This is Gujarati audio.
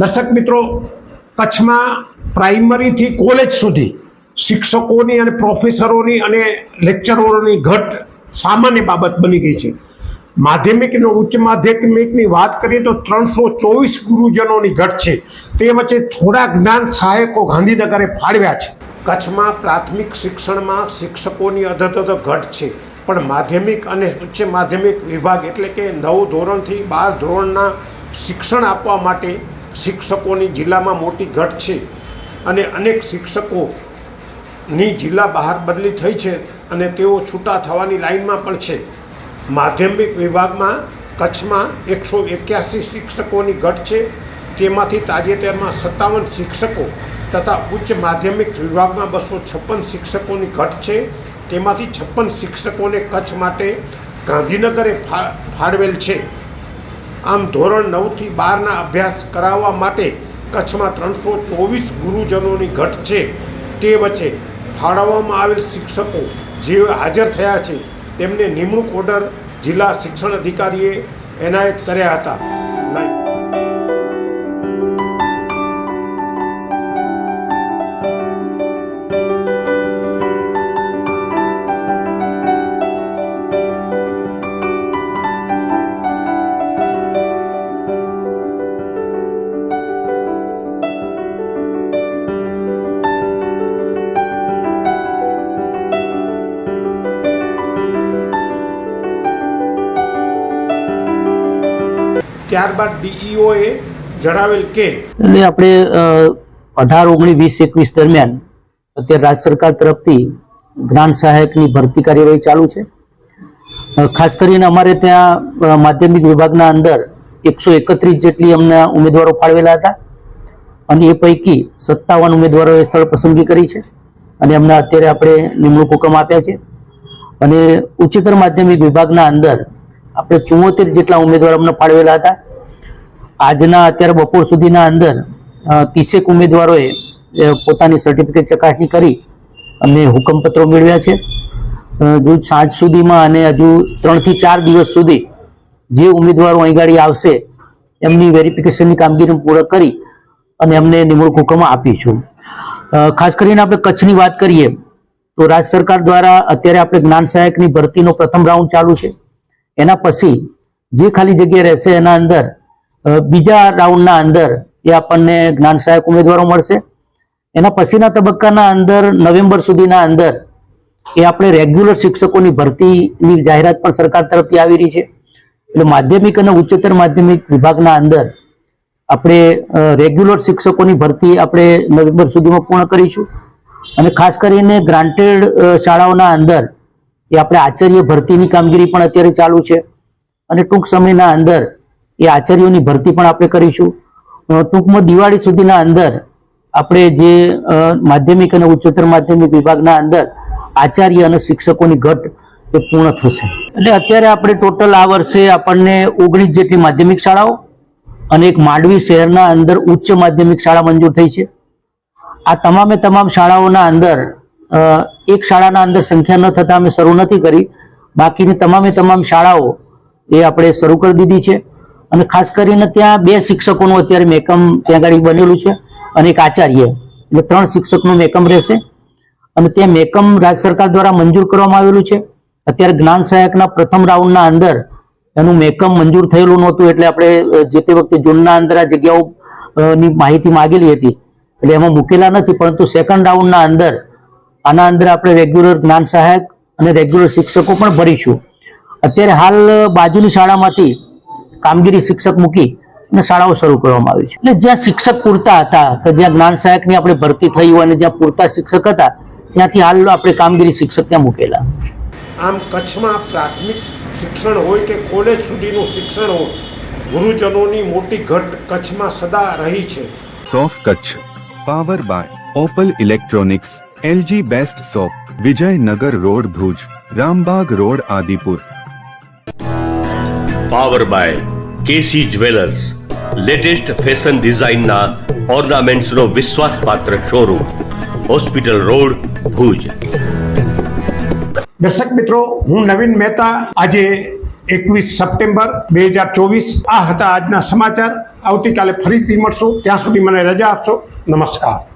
દર્શક મિત્રો, કચ્છમાં પ્રાઇમરીથી કોલેજ સુધી શિક્ષકોની અને પ્રોફેસરોની અને લેક્ચરોની ઘટ સામાન્ય બાબત બની ગઈ છે. માધ્યમિક અને ઉચ્ચ માધ્યમિકની વાત કરીએ તો ત્રણસો ચોવીસ ગુરુજનોની ઘટ છે. તે વચ્ચે થોડા જ્ઞાન સહાયકો ગાંધીનગરે ફાળવ્યા છે. કચ્છમાં પ્રાથમિક શિક્ષણમાં શિક્ષકોની અધધધ ઘટ છે. પણ માધ્યમિક અને ઉચ્ચ માધ્યમિક વિભાગ એટલે કે નવ ધોરણથી બાર ધોરણના શિક્ષણ આપવા માટે શિક્ષકોની જિલ્લામાં મોટી ઘટ છે અને અનેક શિક્ષકોની જિલ્લા બહાર બદલી થઈ છે અને તેઓ છૂટા થવાની લાઇનમાં પણ છે. માધ્યમિક વિભાગમાં કચ્છમાં એકસો એક્યાસી શિક્ષકોની ઘટ છે. તેમાંથી તાજેતરમાં સત્તાવન શિક્ષકો તથા ઉચ્ચ માધ્યમિક વિભાગમાં બસો છપ્પન શિક્ષકોની ઘટ છે. તેમાંથી છપ્પન શિક્ષકોને કચ્છ માટે ગાંધીનગરે ફાળવેલ છે. આમ ધોરણ નવથી બારના અભ્યાસ કરાવવા માટે કચ્છમાં ત્રણસો ચોવીસ ગુરુજનોની ઘટ છે. તે વચ્ચે ફાળવવામાં આવેલ શિક્ષકો જે હાજર થયા છે, તેમને નિમણૂક ઓર્ડર જિલ્લા શિક્ષણ અધિકારીએ એનાયત કર્યા હતા. ત્યારબાદ ડીઈઓએ જણાવેલ કે એટલે આપણે અઢાર, ઓગણીસ, વીસ, એકવીસ દરમિયાન અત્યારે રાજ્ય સરકાર તરફથી જ્ઞાન સહાયકની ભરતી કાર્યવાહી ચાલુ છે. ખાસ કરીને અમારે ત્યાં માધ્યમિક વિભાગના અંદર એકસો એકત્રીસ જેટલી અમને ઉમેદવારો ફાળવેલા હતા અને એ પૈકી સત્તાવન ઉમેદવારોએ સ્થળ પસંદગી કરી છે અને એમને અત્યારે આપણે નિમણૂક હુકમ આપ્યા છે. અને ઉચ્ચતર માધ્યમિક વિભાગના અંદર આપણે ચુમ્મોતેર જેટલા ઉમેદવાર અમને ફાળવેલા હતા. આજના અત્યારે બપોર સુધીના અંદર ત્રીસેક ઉમેદવારોએ પોતાની સર્ટિફિકેટ ચકાસણી કરી અને હુકમપત્રો મેળવ્યા છે. હજુ સાંજ સુધીમાં અને હજુ ત્રણથી ચાર દિવસ સુધી જે ઉમેદવારો અહીં ગાડી આવશે, એમની વેરિફિકેશનની કામગીરી પૂર્ણ કરી અને એમને નિમણૂક હુકમ આપીશું. ખાસ કરીને આપણે કચ્છની વાત કરીએ, તો રાજ્ય સરકાર દ્વારા અત્યારે આપણે જ્ઞાન સહાયકની ભરતીનો પ્રથમ રાઉન્ડ ચાલુ છે. એના પછી જે ખાલી જગ્યા રહેશે એના અંદર બીજા રાઉન્ડના અંદર એ આપણને જ્ઞાન સહાયક ઉમેદવારો મળશે. એના પછીના તબક્કાના અંદર, નવેમ્બર સુધીના અંદર એ આપણે રેગ્યુલર શિક્ષકોની ભરતીની જાહેરાત પણ સરકાર તરફથી આવી રહી છે. એટલે માધ્યમિક અને ઉચ્ચતર માધ્યમિક વિભાગના અંદર આપણે રેગ્યુલર શિક્ષકોની ભરતી આપણે નવેમ્બર સુધીમાં પૂર્ણ કરીશું. અને ખાસ કરીને ગ્રાન્ટેડ શાળાઓના અંદર એ આપણે આચાર્ય ભરતીની કામગીરી પણ અત્યારે ચાલુ છે. અને ટૂંક સમયના અંદર એ આચાર્યોની ભરતી પણ આપણે કરીશું. ટૂંકમાં દિવાળી સુધીના અંદર આપણે જે માધ્યમિક અને ઉચ્ચતર માધ્યમિક વિભાગના અંદર આચાર્ય અને શિક્ષકોની ઘટ એ પૂર્ણ થશે. એટલે અત્યારે આપણે ટોટલ આ વર્ષે આપણને ઓગણીસ જેટલી માધ્યમિક શાળાઓ અને એક માંડવી શહેરના અંદર ઉચ્ચ માધ્યમિક શાળા મંજૂર થઈ છે. આ તમામે તમામ શાળાઓના અંદર એક શાળાના અંદર સંખ્યા ન થતાં અમે શરૂ નથી કરી. બાકીની તમામે તમામ શાળાઓ એ આપણે શરૂ કરી દીધી છે. અને ખાસ કરીને ત્યાં બે શિક્ષકોનું અત્યારે મેકમ ત્યાં આગળ બનેલું છે અને એક આચાર્ય. એટલે ત્રણ શિક્ષકનું મેકમ રહેશે. અને ત્યાં મેકમ રાજ્ય સરકાર દ્વારા મંજૂર કરવામાં આવેલું છે. અત્યારે જ્ઞાન સહાયકના પ્રથમ રાઉન્ડના અંદર એનું મેકમ મંજૂર થયેલું નહોતું એટલે આપણે જે તે વખતે જૂનના અંદર આ જગ્યાઓ ની માહિતી માગેલી હતી. એટલે એમાં મૂકેલા નથી, પરંતુ સેકન્ડ રાઉન્ડના અંદર આના અંદર આપણે રેગ્યુલર જ્ઞાન સહાયક અને રેગ્યુલર શિક્ષકો પણ ભરીશું. અત્યારે હાલ બાજુની શાળામાંથી કામગીરી શિક્ષક મૂકી અને શાળાઓ શરૂ કરવામાં આવી છે. એટલે જ્યાં શિક્ષક પૂરતા હતા કે જ્યાં જ્ઞાન સહાયકની આપણે ભરતી થઈ હોય અને જ્યાં પૂરતા શિક્ષક હતા ત્યાંથી હાલ આપણે કામગીરી શિક્ષક ત્યાં મૂકેલા. આમ કચ્છમાં પ્રાથમિક શિક્ષણ હોય કે કોલેજ સુધીનું શિક્ષણ હોય ગુરુજનોની મોટી ઘટ કચ્છમાં સદા રહી છે. સોફ Kutch power by Opal electronics LG best shop Vijaynagar road Bhuj Rambag road Adipur power by KC jewellers latest fashion ડિઝાઇનના ઓર્નામેન્ટ્સનો વિશ્વાસપાત્ર શોરૂમ હોસ્પિટલ રોડ ભુજ દર્શક મિત્રો હું નવીન મહેતા. આજે એકવીસ સપ્ટેમ્બર બે હજાર ચોવીસ. આ હતા આજના સમાચાર. આવતીકાલે ફરીથી મળશું. ત્યાં સુધી મને રજા આપશો. નમસ્કાર.